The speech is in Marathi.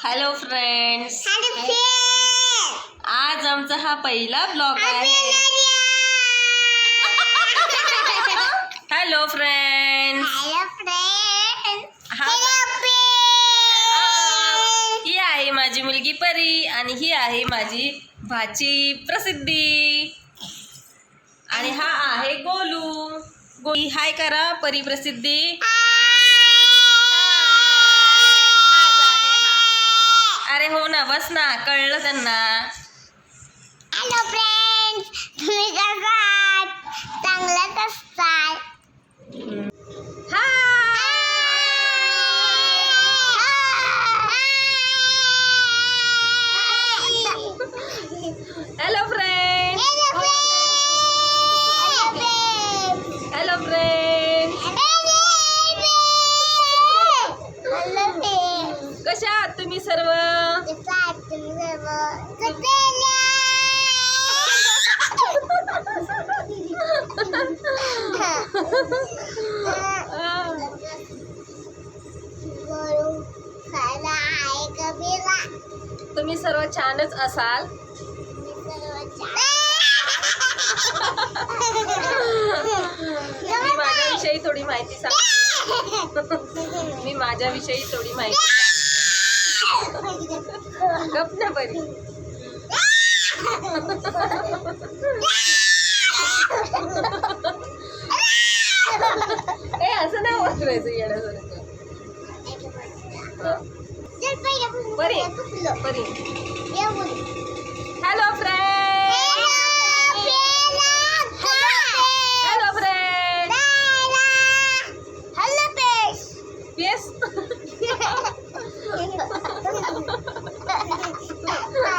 फ्रेंड्स आज आमचा हा पहिला ब्लॉग आहे. हॅलो फ्रेंड्स हा. ही आहे माझी मुलगी परी आणि ही आहे माझी भाची प्रसिद्धी. आणि हा आहे गोलू. गोली हाय करा परी प्रसिद्धी आज आहे हो ना बस ना कळलं त्यांना हॅलो फ्रेंड्स तुम्ही कसा आहात चांगलं कसताय हॅलो फ्रेंड हॅलो फ्रेंड कशा आहात तुम्ही सर्व तुम्ही सर्व छानच असाल. मी माझ्याविषयी थोडी माहिती सांगते. मी माझ्याविषयी थोडी माहिती गप ना बरी. ए असं नाही वाजवायचं येण्यासारखं परी परी.